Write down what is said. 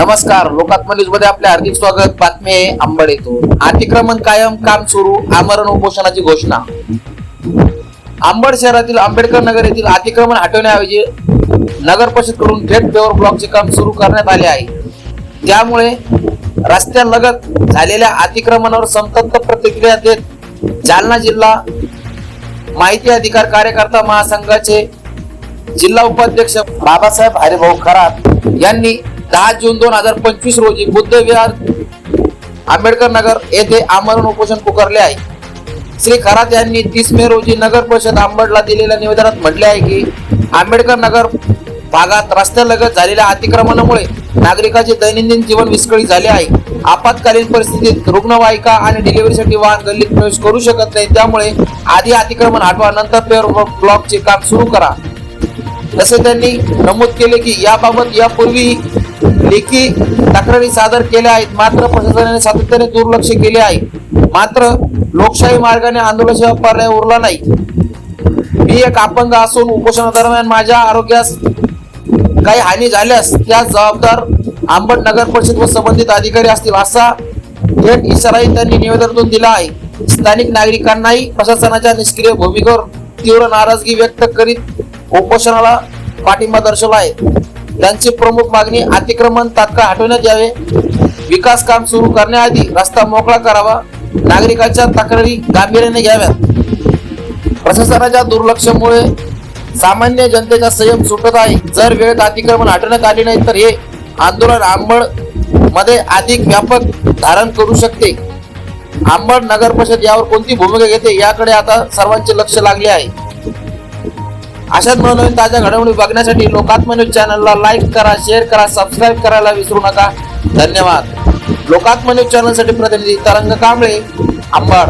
नमस्कार लोकात्म न्यूजमध्ये आपले हार्दिक स्वागत. बातमी आहे आंबड येतो अतिक्रमण कायम काम सुरू आमरण उपोषणाची घोषणा. आंबड शहरातील आंबेडकर नगर येथील अतिक्रमण हटवण्याऐवजी नगर परिषदकडून थेट पेवर ब्लॉकचे काम सुरू करण्यात आले आहे. त्यामुळे रस्त्यालगत झालेल्या अतिक्रमणावर संतप्त प्रतिक्रिया देत जालना जिल्हा माहिती अधिकार कार्यकर्ता महासंघाचे जिल्हा उपाध्यक्ष बाबासाहेब हरिभाऊ खरात यांनी दहा जून दोन हजार पंचवीस रोजी बुद्ध विहार आंबेडकर नगर येथे आमरण उपोषण पुकारले आहे. श्री खरात यांनी तीस मे रोजी नगर परिषद आंबडला दिलेल्या निवेदनात म्हटले आहे की आंबेडकर नगर भागात रस्त्यालगत झालेल्या अतिक्रमणामुळे नागरिकांचे दैनंदिन जीवन विस्कळीत झाले आहे. आपत्कालीन परिस्थितीत रुग्णवाहिका आणि डिलिव्हरीसाठी वाहन गल्लीत प्रवेश करू शकत नाही. त्यामुळे आधी अतिक्रमण हटवा नंतर पेवर ब्लॉकचे काम सुरू करा. तसे त्यांनी नमूद केले की याबाबत यापूर्वी लेखी तक्रारी सादर केल्या आहेत. मात्र प्रशासनाने सातत्याने दुर्लक्ष केले आहे. मात्र लोकशाही मार्गाने आंदोलनाशिवाय पर्याय उरला नाही. मी एक अपंग असून उपोषणादरम्यान माझ्या आरोग्यास काही हानी झाल्यास त्यास जबाबदार आंबट नगर परिषद व संबंधित अधिकारी असतील असा थेट इशाराही त्यांनी निवेदनातून दिला आहे. स्थानिक नागरिकांनाही प्रशासनाच्या निष्क्रिय भूमिकेवर तीव्र नाराजगी व्यक्त करीत उपोषणाला पाठिंबा दर्शवला आहे. त्यांची प्रमुख मागणी अतिक्रमण तात्काळ हटवण्यात यावे. विकास काम सुरू करण्याआधी रस्ता मोकळा करावा. नागरिकांच्या तक्रारी गांभीर्याने घ्याव्यात. प्रशासनाच्या दुर्लक्षामुळे सामान्य जनतेचा संयम सुटत आहे. जर वेळेत अतिक्रमण हटवण्यात आले नाही तर हे आंदोलन आंबडमध्ये अधिक व्यापक धारण करू शकते. आंबड नगर परिषद यावर कोणती भूमिका घेते याकडे आता सर्वांचे लक्ष लागले आहे. अशाच नवनवीन ताज्या घडामोडी बघण्यासाठी लोकात्म न्यूज चॅनलला लाईक करा शेअर करा सबस्क्राईब करायला विसरू नका. धन्यवाद. लोकात्म न्यूज चॅनलसाठी प्रतिनिधी तरंग कांबळे आंबाड